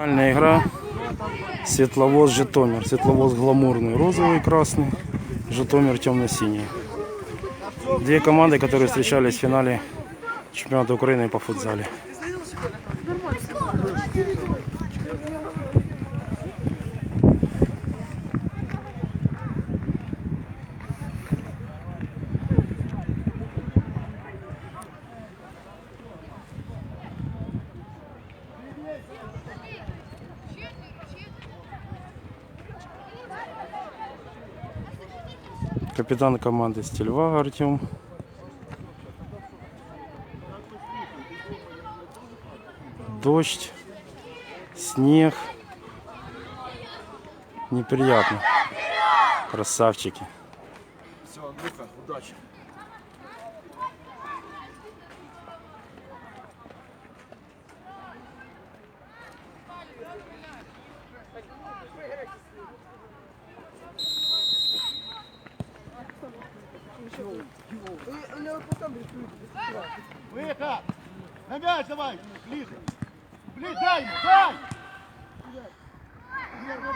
Финальная игра. Светловоз Житомир. Светловоз гламурный, розовый и красный. Житомир темно-синий. Две команды, которые встречались в финале чемпионата Украины по футзале. Капитан команды Стильва Артем. Дождь, снег. Неприятно. Красавчики. Все, Андрюха, удачи. Выход! На мяч давай! Ближе! Ближе, дай дай!